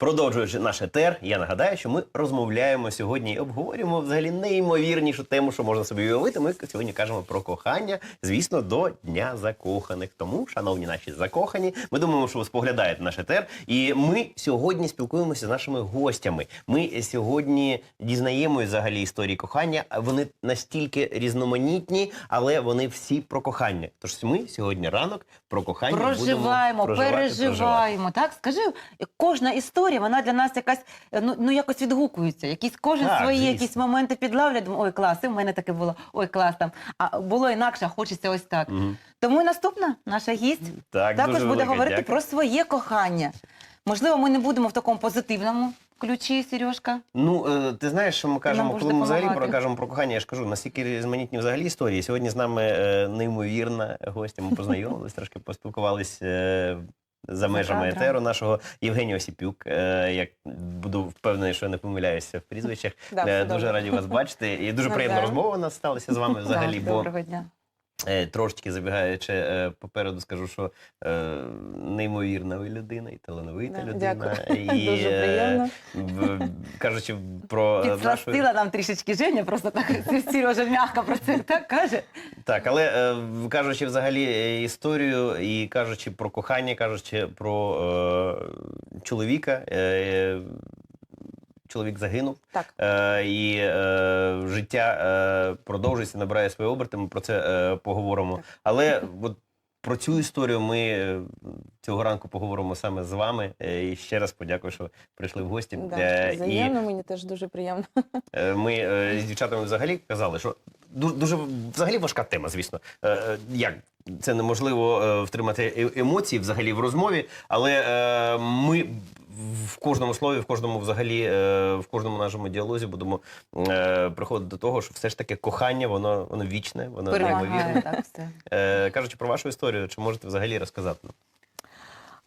Продовжуючи наш етер, я нагадаю, що ми розмовляємо сьогодні і обговорюємо взагалі неймовірнішу тему, що можна собі уявити. Ми сьогодні кажемо про кохання, звісно, до Дня закоханих. Тому, шановні наші закохані, ми думаємо, що ви споглядаєте наш етер. І ми сьогодні спілкуємося з нашими гостями. Ми сьогодні дізнаємося взагалі історії кохання. Вони настільки різноманітні, але вони всі про кохання. Тож ми сьогодні ранок про кохання Проживаємо, будемо проживати, переживаємо. Так скажи, кожна історія, вона для нас якась е, ну, ну якось відгукується. Якісь кожен Так, свої звісно. якісь моменти підлавлять. Думаю, ой, клас, і в мене таке було. Ой, клас там. А було інакше, а хочеться ось так. Мгм. Тому і наступна наша гість Так, також дуже буде велике говорити дякую. про своє кохання. Можливо, ми не будемо в такому позитивному ключі, Сережка. Ну, е, ти знаєш, що ми кажемо, коли ми взагалі про кажемо про кохання, я ж кажу, настільки різноманітні взагалі історії. Сьогодні з нами е, неймовірна гостя. Ми познайомились, трошки поспілкувались е, за межами етеру нашого Євгенія Осіпюк. Е, як буду впевнений, що я не помиляюся в прізвищах. Да, Е, все дуже добре. раді вас бачити. І дуже приємна розмова у нас сталася з вами взагалі. Так, бо Доброго дня. Е, Трошечки забігаючи е, попереду, скажу, що е, неймовірна ви людина і талановита людина. дякую. І, Дуже приємно. кажучи про нашу... Підсластила нам трішечки Женя, просто так Сережа м'яко про це так каже. Так, але кажучи взагалі історію і кажучи про кохання, кажучи про чоловіка, чоловік загинув. Так. Е, і е, життя е, продовжується, набирає свої оберти. Ми про це е, поговоримо. Так. Але от про цю історію ми е, цього ранку поговоримо саме з вами. Е, і ще раз подякую, що прийшли в гості. Да, Е, і мені теж дуже приємно. Ми з дівчатами взагалі казали, що дуже взагалі важка тема, звісно. Як це неможливо втримати емоції взагалі в розмові, але ми в кожному слові, в кожному взагалі, е, в кожному нашому діалозі будемо е, приходити до того, що все ж таки кохання, воно воно вічне, воно неймовірне. Е, Кажучи про вашу історію, чи можете взагалі розказати? нам?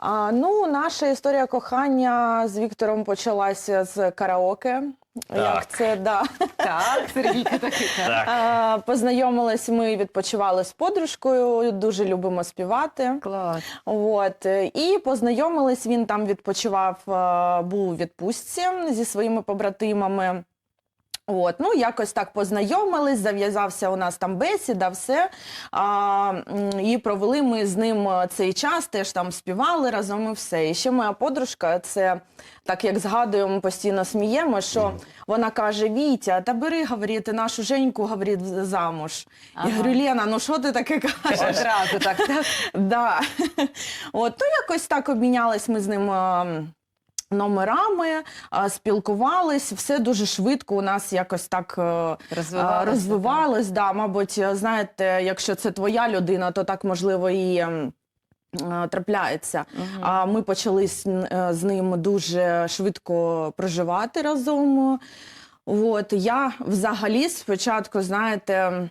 А, ну, наша історія кохання з Віктором почалася з караоке. Так. Як це да. Так, Сергійка такий. так. Так. А, познайомились, ми відпочивали з подружкою, дуже любимо співати. Клас. От і познайомились. Він там відпочивав, був у відпустці зі своїми побратимами. От, ну якось так познайомились, зав'язався у нас там бесіда, все. А, і провели ми з ним е, цей час, теж там співали разом і все. І ще моя подружка, це так як згадуємо, постійно сміємо, що вона каже: Вітя, та бери, говорить, нашу Женьку, говорить, замуж. Ага. Я говорю, Лена, ну що ти таке кажеш? Одразу так. так. Да. От, ну якось так обмінялись ми з ним. Номерами е, спілкувались, все дуже швидко у нас якось так е, е, розвивалось. Да, мабуть, знаєте, якщо це твоя людина, то так можливо і трапляється. А ми почали з ним дуже швидко проживати разом. От я взагалі спочатку, знаєте.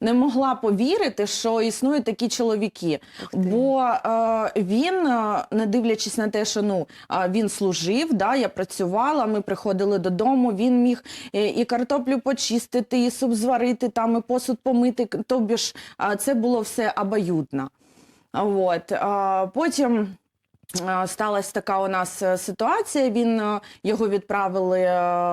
Не могла повірити, що існують такі чоловіки. Бо е, він, е, не дивлячись на те, що ну він служив, да, я працювала, ми приходили додому, він міг е, і картоплю почистити, і суп зварити, там, і посуд помити. Тобі ж це було все обоюдно. От, потім. Сталася така у нас е, ситуація. Він його відправили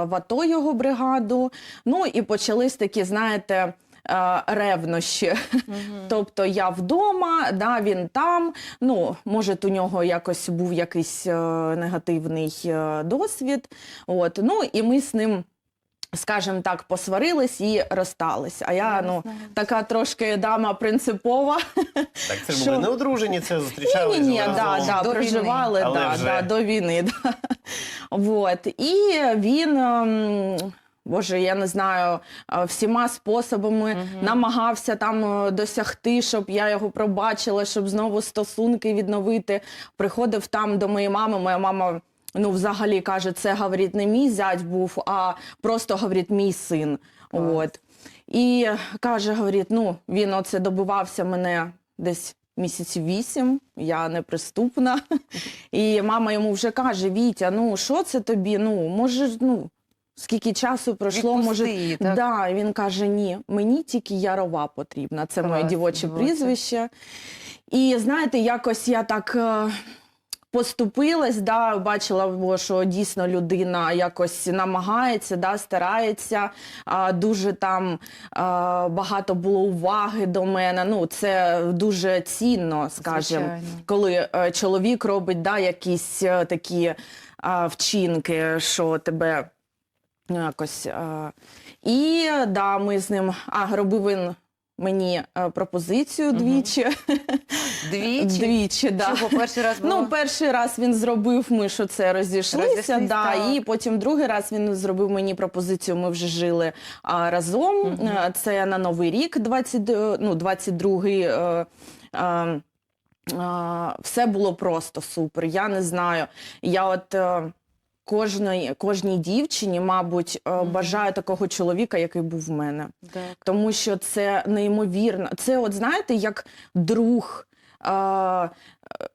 в АТО, його бригаду. Ну і почались такі, знаєте, е, ревнощі. Тобто я вдома, да, він там. Ну, може, у нього якось був якийсь е, негативний е, досвід. От, ну і ми з ним. Скажімо так, посварились і розстались. А я ну така трошки дама принципова. Так, це ж Що? були не одружені, це Ні, зустрічалися. ні, ні, да, разом. да, До війни. проживали Але да, вже. да, до війни. Да. Вот. І він. Боже, я не знаю, всіма способами Мгм. намагався там е, досягти, щоб я його пробачила, щоб знову стосунки відновити. Приходив там до моєї мами. Моя мама ну, взагалі каже, це говорить, не мій зять був, а просто говорить мій син. От. І каже, говорить, ну він оце добивався мене десь місяців вісім, я неприступна. І мама йому вже каже: Вітя, ну що це тобі? Ну, може, ну. Скільки часу пройшло, може. Її, так? Да, і він каже: ні, мені тільки Ярова потрібна. Це моє Клас, дівоче дівоче. прізвище. І знаєте, якось я так. е, поступилась, да, бачила, бо, що дійсно людина якось намагається, да, старається. А, дуже там а, багато було уваги до мене. Ну, це дуже цінно, скажімо, Звичайно. коли е, чоловік робить да, якісь е, такі а, вчинки, що тебе якось. І да, ми з ним а, робив він мені е, пропозицію двічі. Двічі? Двічі, да. Чого перший раз було? Ну, перший раз він зробив, ми що це розійшлися, Розійшлись, да, так. і потім другий раз він зробив мені пропозицію. Ми вже жили а, разом. Е, Це на Новий рік, 20, е, ну, 22-й. Е, е, е, все було просто супер. Я не знаю. Я от. Е, Кожної, кожній дівчині, мабуть, е, бажаю такого чоловіка, який був в мене Так. тому що це неймовірно. Це, от знаєте, як друг. А,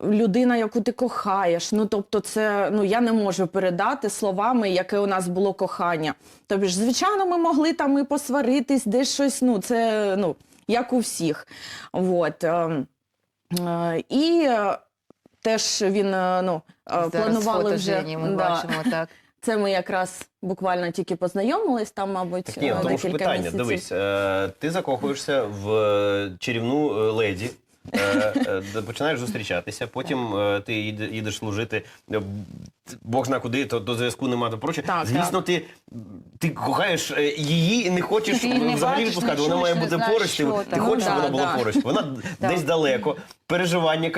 людина, яку ти кохаєш. Ну, тобто, це ну я не можу передати словами, яке у нас було кохання. Тобі ж, звичайно, ми могли там і посваритись, десь щось. Ну, це ну, як у всіх. От. е, е, І е, теж він е, ну, е, Зараз планували фото вже. Жені ми да. бачимо, так. Це ми якраз буквально тільки познайомились, там, мабуть, Так ні, е, тому ж декілька питання. місяців. Дивись, е, ти закохуєшся в чарівну леді. починаєш зустрічатися, потім ти їдеш служити, Бог зна куди, то до зв'язку немає то проче. Так, Звісно, ти, ти кохаєш е, її і не хочеш Ти не взагалі бачиш, відпускати. не Вона має не бути знаєш, поруч. Ти, що ти там. хочеш, Ну, щоб вона да, була да. поруч. Вона десь далеко. Переживання,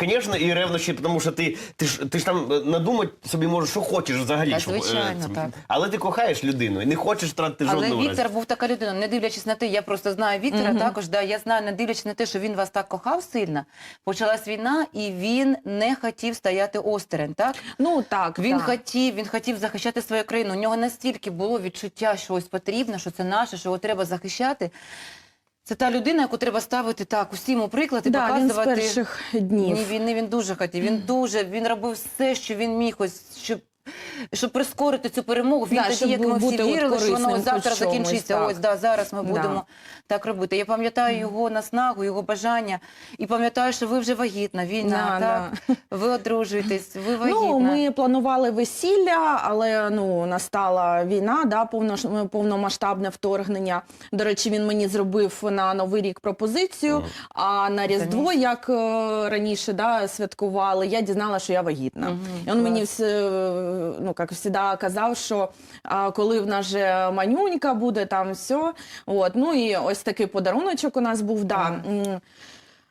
звісно, і ревнощі, тому що ти, ти, ж, ти ж там е, надумати собі можеш, що хочеш взагалі. Та, щоб, е, звичайно, це- так. Але ти кохаєш людину і не хочеш втратити Але жодного разу. Був така людина, не дивлячись на те, я просто знаю Віктора також. Да, я знаю, не дивлячись на те, що він вас так кохав сильно. Почалась війна, і він не хотів стояти осторонь. Так Ну так, він так. хотів, він хотів захищати свою країну. У нього настільки було відчуття, що ось потрібно, що це наше, що його треба захищати. Це та людина, яку треба ставити так усім у приклад і да, він з показувати. перших днів. Ні, війни він дуже хотів. Він дуже він робив все, що він міг, ось щоб. Щоб прискорити цю перемогу, він Да, тоді, як ми всі вірили, що воно завтра закінчиться. так. Ось да, зараз ми Да. будемо так робити. Я пам'ятаю його наснагу, його бажання, і пам'ятаю, що ви вже вагітна. Війна, Да, так ви одружуєтесь, ви вагітна. Ну, ми планували весілля, але ну настала війна, да, повнош- повномасштабне вторгнення. До речі, він мені зробив на новий рік пропозицію. А на Різдво, як е, раніше да, святкували, я дізналася, що я вагітна. Мгм, І він мені клас. все, ну як завжди казав, що а, коли в нас же манюнька буде, там все. От, ну і ось такий подаруночок у нас був. Да.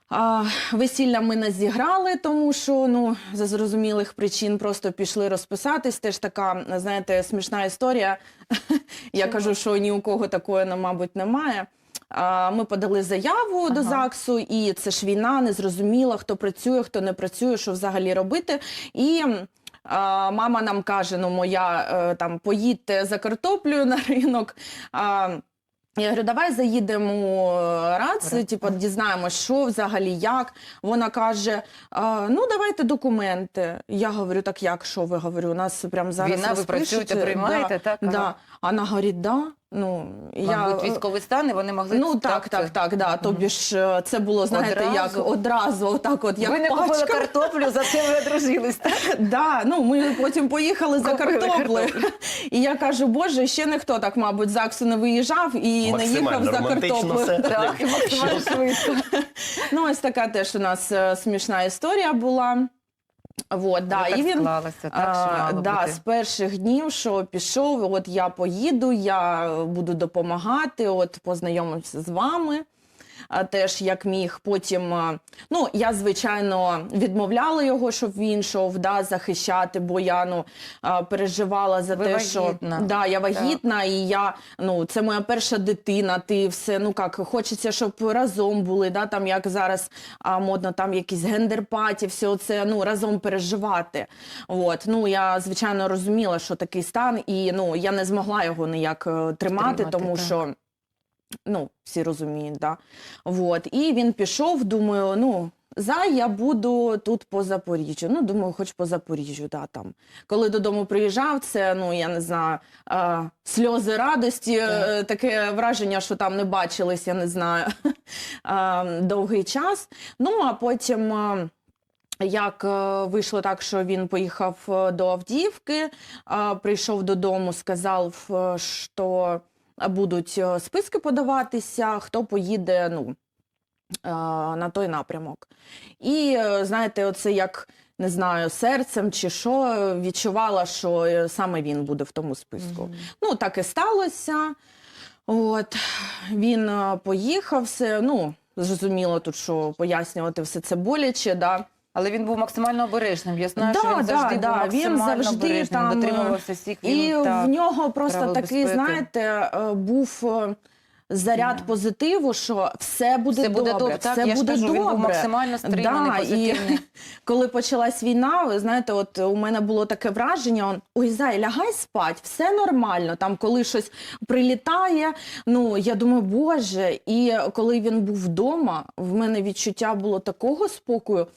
А, весілля ми не зіграли, тому що ну за зрозумілих причин просто пішли розписатись. Теж така, знаєте, смішна історія. Я кажу, що ні у кого такої, ну, мабуть, немає. А, Ми подали заяву до Ага. ЗАГСу, і це ж війна, не зрозуміла, хто працює, хто не працює, що взагалі робити. І а, мама нам каже: ну, моя е, там поїдьте за картоплею на ринок. А, я говорю, давай заїдемо раз, Добре. типу, дізнаємось, що взагалі, як. Вона каже: ну давайте документи. Я говорю, так як що ви говорю? У нас прямо зараз Війна, ви працюєте, приймаєте, так? Да. Вона говорить, да. Ну, Мабуть, військовий стан, і вони могли Ну так, так, так, да. Тобі ж е, це було, знаєте, Одразу? як одразу, отак от, як ви не купили пачка. картоплю, за це ви одружились. Так? Да, ну ми потім поїхали за Купили картоплею. І я кажу, боже, ще ніхто так, мабуть, з АКСу не виїжджав і не їхав за картоплею. Так, максимально швидко. Ну, ось така теж у нас е, смішна історія була. Вот, да, Так і він склалося, так, що мало да, бути. з перших днів, що пішов, от я поїду, я буду допомагати, от познайомився з вами. Теж як міг. Потім, ну я звичайно відмовляла його, щоб він йшов да, захищати, бо я ну переживала за Ви те, вагітна. що да, я вагітна, і я ну це моя перша дитина. Ти все ну як хочеться, щоб разом були. Да, там як зараз а, модно, там якісь гендерпаті, все це ну разом переживати. От ну я звичайно розуміла, що такий стан, і ну я не змогла його ніяк е, тримати, Тримати, тому так. що. Ну, всі розуміють, да. Вот. І він пішов, думаю, ну, за я буду тут по Запоріжжю. Ну, думаю, хоч по Запоріжжю, да, там. Коли додому приїжджав, це, ну, я не знаю, а, сльози радості, е, таке враження, що там не бачились, я не знаю, а, довгий час. Ну, а потім. а, Як е, вийшло так, що він поїхав е, до Авдіївки, е, прийшов додому, сказав, е, що будуть е, списки подаватися, хто поїде ну, е, на той напрямок. І е, знаєте, оце як не знаю, серцем чи що, відчувала, що саме він буде в тому списку. Ну, так і сталося. От він поїхав, все, ну, зрозуміло тут, що пояснювати все це боляче, да. Але він був максимально обережним. Я знаю, Да, що він да, завжди да, був він завжди обережним, там, дотримувався всіх. І та, в нього просто такий, безпеки. знаєте, е, був е, заряд Да. позитиву, що все буде все буде добре, добре. все я буде кажу, добре. він був максимально стриманий, Да, і коли почалась війна, ви знаєте, от у мене було таке враження: он, ой, зай, лягай спать, все нормально. Там, коли щось прилітає, ну я думаю, боже. І коли він був вдома, в мене відчуття було такого спокою.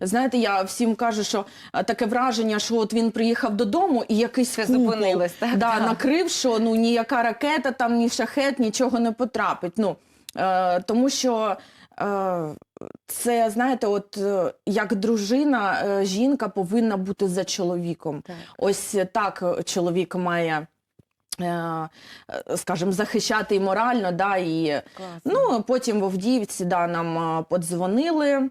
Знаєте, я всім кажу, що е, таке враження, що от він приїхав додому і якийсь Все купол, зупинилось, так, да, так. накрив, що ну ніяка ракета, там ні шахет, нічого не потрапить. Ну е, тому що. Е, це знаєте, от е, як дружина, е, жінка повинна бути за чоловіком. Так. Ось так чоловік має, е, е, скажімо, захищати і морально, да, і Класно. ну потім в Авдіївці да, нам подзвонили.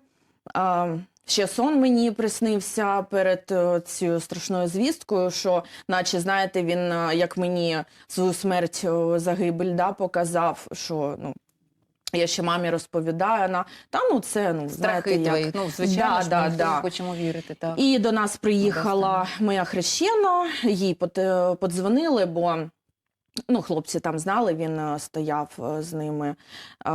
Ще сон мені приснився перед е, цією страшною звісткою, що, наче, знаєте, він е, як мені свою смерть е, загибель да, показав, що ну, я ще мамі розповідаю, вона, та ну це, ну, знаєте, Страхи як... твої. Ну, звичайно, Да, ж, да, ми да. хочемо вірити. Так. І до нас приїхала моя хрещена, їй подзвонили, бо ну, хлопці там знали, він е, стояв е, з ними. Е,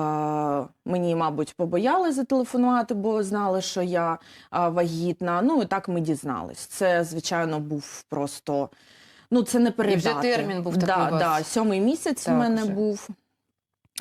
Мені, мабуть, побояли зателефонувати, бо знали, що я вагітна. Ну і так ми дізнались. Це, звичайно, був просто. Ну, це не передати. термін був такий да, сьомий місяць Так, у мене вже. був.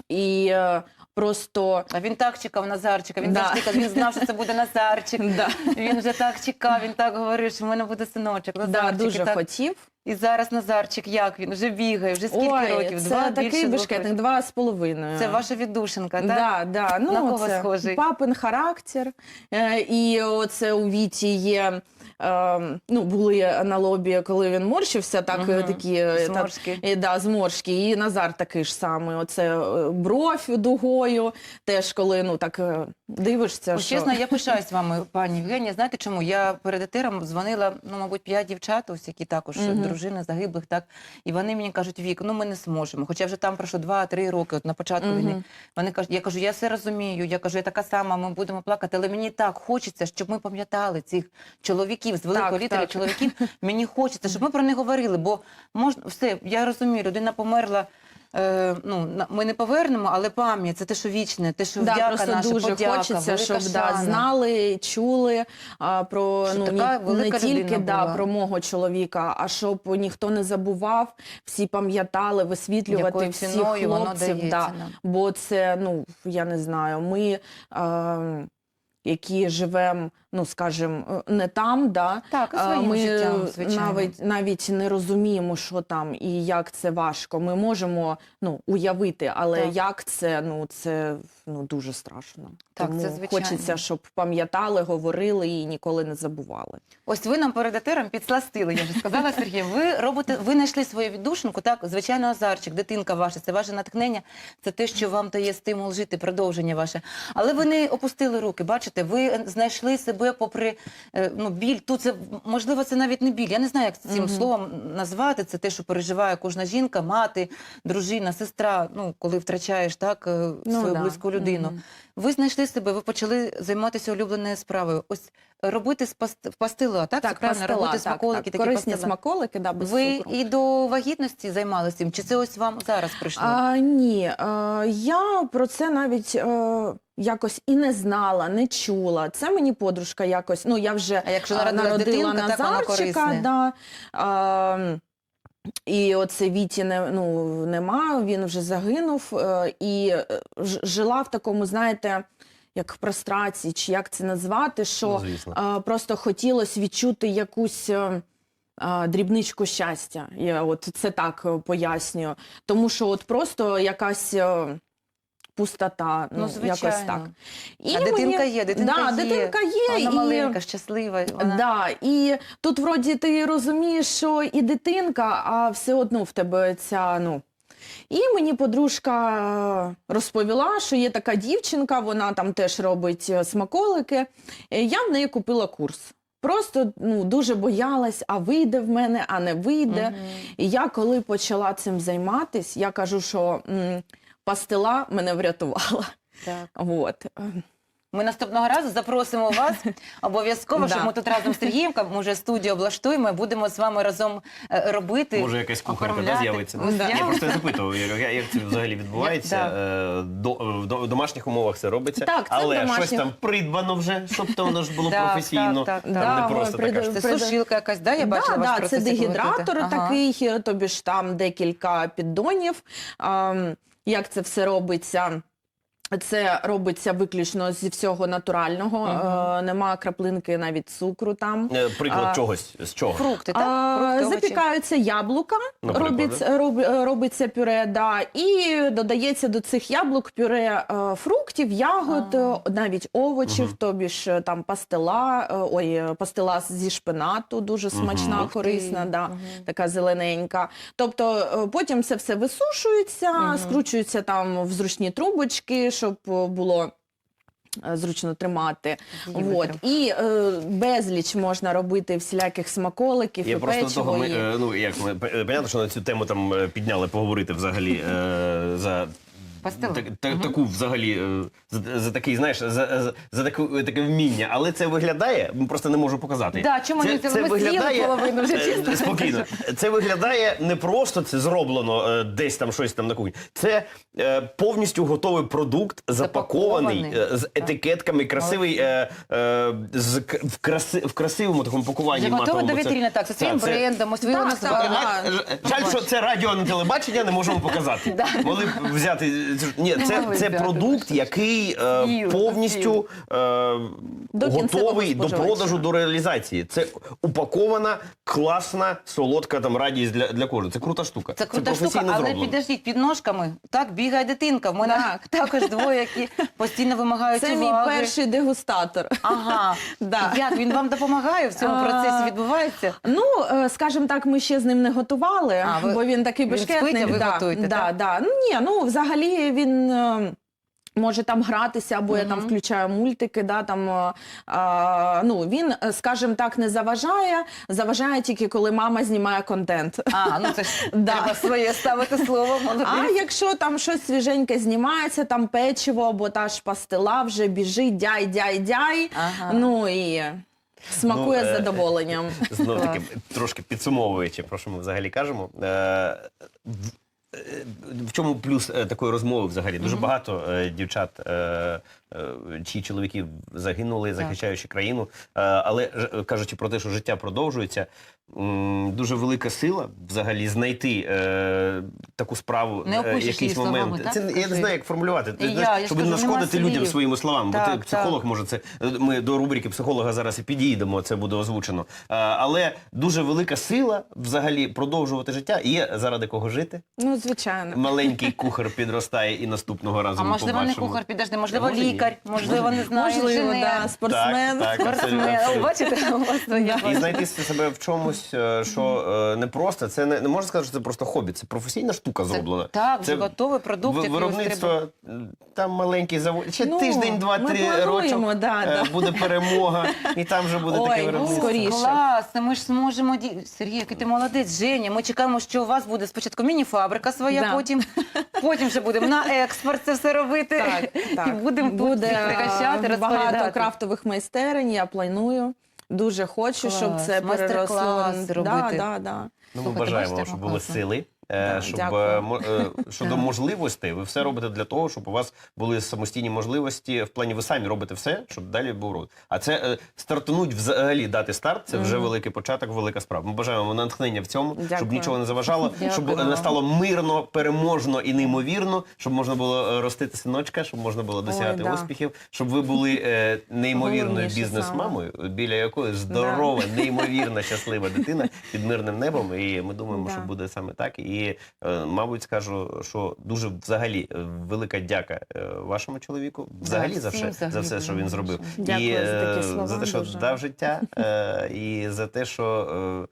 І е, просто. А він так чекав Назарчика. Він Да. завжди казав, він знав, що це буде Назарчик. Да. Він вже так чекав, він так говорив, що в мене буде синочок. Да, дуже так... хотів. і зараз Назарчик, як він? Вже бігає, вже скільки Ой, років? це Два такий більше бешкетник, два з половиною. Це ваша віддушинка, так? Да, да. Ну, На кого це схожий? Папин характер. Е, і оце у Віті є. Е, ну, були на лобі, коли він морщився, так е, такі е, так, і, да, зморшки. І Назар такий ж самий. Оце е, бровь дугою. Теж коли ну так е, дивишся. Ось, що... чесно, я пишаюсь вами, пані Євгенія. Знаєте чому? Я перед етером дзвонила, ну, мабуть, п'ять дівчат, ось які також Мгм. дружини загиблих, так. І вони мені кажуть, Вік, ну ми не зможемо. Хоча вже там пройшло два-три роки, от на початку Мгм. війни. Вони кажуть, я кажу, я все розумію. Я кажу, я така сама, ми будемо плакати, але мені так хочеться, щоб ми пам'ятали цих чоловіків з великої Так, літери так. чоловіків. Мені хочеться, щоб ми про них говорили, бо можна все, я розумію, людина померла. Е, ну, ми не повернемо, але пам'ять це те, що вічне, те, що Да, вдяка просто наша, дуже подяка, хочеться, щоб да, знали, чули а, про Що ну, така ні- велика не тільки да, була. про мого чоловіка, а щоб ніхто не забував, всі пам'ятали, висвітлювати всіх ціною воно дається Да. Бо це, ну я не знаю, ми. А, які живемо, ну скажімо, не там, да, Так, і своїм ми життям, звичайно. навіть навіть не розуміємо, що там і як це важко. Ми можемо ну уявити, але Так. як це ну це ну дуже страшно. Так, Тому це звичайно. хочеться, щоб пам'ятали, говорили і ніколи не забували. Ось ви нам перед етером підсластили, я вже сказала, Сергій. Ви робите, ви знайшли свою віддушинку, так, звичайно, азарчик, дитинка ваша, це ваше натхнення, це те, що вам дає стимул жити, продовження ваше. Але ви не опустили руки, бачите, ви знайшли себе попри е, ну, біль. Тут це, можливо, це навіть не біль. Я не знаю, як цим Мгм. словом назвати. Це те, що переживає кожна жінка, мати, дружина, сестра, ну, коли втрачаєш так, е, свою Ну да. близьку людину. Мгм. Ви знайшли себе, ви почали займатися улюбленою справою. Ось робити з паст- пастила, так? Це правильно? пастила, робити так, смаколики, так. такі корисні пастила. смаколики, да, без Ви цукру. і до вагітності займалися цим? Чи це ось вам зараз прийшло? А, ні, а, я про це навіть е, якось і не знала, не чула. Це мені подружка якось. Ну я вже А якщо а, народилась народила дитинка, так Назарчика, корисне. да. А, і оце Віті не, ну, нема, він вже загинув. е, І е, жила в такому, знаєте, як в прострації, чи як це назвати, що Ну, а, просто хотілося відчути якусь. е, Дрібничку щастя, я от це так е, пояснюю. Тому що от просто якась е, пустота. Ну, Ну, якось так. І а дитинка мені- є, дитинка да, є. дитинка є. Вона і... маленька, щаслива. Вона... Да, і тут вроді ти розумієш, що і дитинка, а все одно в тебе ця, ну. І мені подружка е, розповіла, що є така дівчинка, вона там теж робить е, смаколики. Е, Я в неї купила курс. Просто ну, дуже боялась, а вийде в мене, а не вийде. Мгм. І я коли почала цим займатися, я кажу, що м, пастила мене врятувала. Так. От. Е, Ми наступного разу запросимо вас обов'язково, щоб ми тут разом з Сергієм, може студію облаштуємо, і будемо з вами разом е, робити. Може, якась кухарка да, оформляти. з'явиться. Ну, Да. Я просто запитував, як, як це взагалі відбувається. Я- Е, До, в до- в домашніх умовах це робиться, Так, це в але домашніх. щось там придбано вже, щоб то воно ж було Так, професійно. так, так, Там так. не просто Да, така ж. Це сушилка якась, да? Я бачила да, в да, це процесі, дегідратор. Ага. такий, тобі ж там декілька піддонів. А, як це все робиться? Це робиться виключно зі всього натурального, Мгм. е, нема краплинки навіть цукру там. Е, Приклад А, чогось з чого? Фрукти, так? А, Фрукти, овочі. запікаються яблука, робиться, роб, е, робиться пюре, да, і додається до цих яблук пюре е, фруктів, ягод, А. е, навіть овочів, Мгм. тобі ж там пастила, е, ой, пастила зі шпинату, дуже смачна, ти. корисна, да, Мгм. така зелененька. Тобто потім це все висушується, Мгм. скручується там в зручні трубочки, щоб е, було е, зручно тримати. От. І е, безліч можна робити всіляких смаколиків Я і просто печиво. того, ми, і... е, ну як ми понятно, що на цю тему там підняли поговорити взагалі е, за. Пастилу. Так, та- Мгм. Таку взагалі е, за, за такий, знаєш, за, за, за таку, таке вміння, але це виглядає, просто не можу показати. Да, чому не взяли? Ми з'їли половину вже чисто. спокійно. Це виглядає не просто це зроблено е, десь там щось там на кухні. Це е, повністю готовий продукт, запакований Запакований. е, з етикетками, красивий е, е, з в, краси, в красивому такому пакуванні. Вже готова до вітріни, так, зі своїм це- брендом, Так, так, так. Ж- Жаль, що це радіо не телебачення, не можемо показати. Могли б взяти. Ні, це, це продукт, який е, повністю е, До готовий до продажу, до реалізації. Це упакована, класна, солодка там радість для, для кожного. Це крута штука. Це крута штука, але зроблено. підождіть, під ножками так бігає дитинка. В мене Так. також двоє, які постійно вимагають Це мій перший дегустатор. Ага. Да. Як він вам допомагає в цьому А, процесі відбувається? Ну, е, скажімо так, ми ще з ним не готували, А, ви- бо він такий він бешкетний. спить, а ви да, готуєте, да, так? Да. Ну, ні, ну, взагалі він... е, Може там гратися, або я там включаю мультики, да, там, е, а, ну, він, е, скажімо так, не заважає, заважає тільки коли мама знімає контент. А, ну це ж Да. треба своє ставити слово. молодець. А якщо там щось свіженьке знімається, там печиво або та ж пастила вже біжить, дяй, дяй, дяй. Ага. Ну і смакує Ну, з е, задоволенням. Знов таки, трошки підсумовуючи, про що ми взагалі кажемо. Е, в- е, чому плюс е, такої розмови взагалі? Дуже багато дівчат, чиї чоловіки загинули, захищаючи країну. Але кажучи про те, що життя продовжується, дуже велика сила взагалі знайти е, таку справу, Не е, якийсь її словами, так, Це я не знаю, як формулювати. І я, знаєш, я щоб не нашкодити людям слів. своїми словами. Так, бо ти так. психолог може це. Ми до рубрики психолога зараз і підійдемо, це буде озвучено. Е, Але дуже велика сила взагалі продовжувати життя. Є заради кого жити. Ну, звичайно. Маленький кухар підростає і наступного разу А ми можливо, не кухар підожди, можливо, Може, лікар, можливо, не знаю, Можливо, да, спортсмен. Так, так, Спортсмен. Бачите, у вас своє. І знайти себе в чомусь, е, що е, не просто, це не, не можна сказати, що це просто хобі, це професійна штука Це- зроблена. Так, Це вже готовий продукт, який. Виробництво там маленький завод. Ще Ну, тиждень-два-три плануємо, рочок да, е, да. буде перемога, і там вже буде Ой, таке ну, виробництво. скоріше. Класно, ми ж зможемо ді... Сергій, який ти молодець, Женя. Ми чекаємо, що у вас буде спочатку міні-фабрика своя, Да. потім, потім вже будемо на експорт це все робити. Так, так. І будемо тут Буде всіх пригощати, е, багато розповідати. крафтових майстерень, я планую. Дуже хочу, Клас. щоб це переросло. Майстер-клас Да, да, да. Ну, ми Слухайте, бажаємо, бачите, щоб були класно. сили, щоб дякую. е, е, щодо можливостей, ви все робите для того, щоб у вас були самостійні можливості. В плані ви самі робите все, щоб далі був розвиток. А це е, стартануть взагалі дати старт. Це вже великий початок, велика справа. Ми бажаємо натхнення в цьому, щоб нічого не заважало, щоб не стало мирно, переможно і неймовірно, щоб можна було е, ростити синочка, щоб можна було досягати да. успіхів, щоб ви були е, неймовірною бізнес-мамою, біля якої здорова, неймовірна, щаслива дитина під мирним небом. І ми думаємо, Да. що буде саме так. І І, е, мабуть, скажу, що дуже взагалі е, велика дяка е, вашому чоловіку, взагалі за все, за все, що він зробив. Дякую і за такі слова, за те, що дуже. дав життя, і за те, що.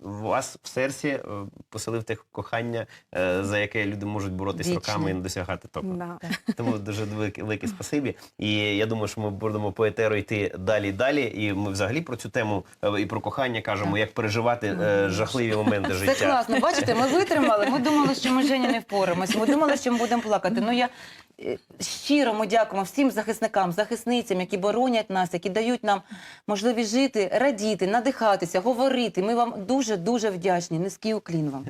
Вас в серці е, поселив те кохання, е, за яке люди можуть боротись роками і не досягати топу. Да. Тому дуже велике, велике спасибі. І я думаю, що ми будемо по етеру йти далі і далі. І ми взагалі про цю тему е, і про кохання кажемо, як переживати жахливі моменти Це життя. класно. Бачите, ми витримали. Ми думали, що ми з Жені не впораємось. Ми думали, що ми будемо плакати. Ну я щиро ми дякуємо всім захисникам, захисницям, які боронять нас, які дають нам можливість жити, радіти, надихатися, говорити. Ми вам дуже дуже вдячні. Низький уклін вам.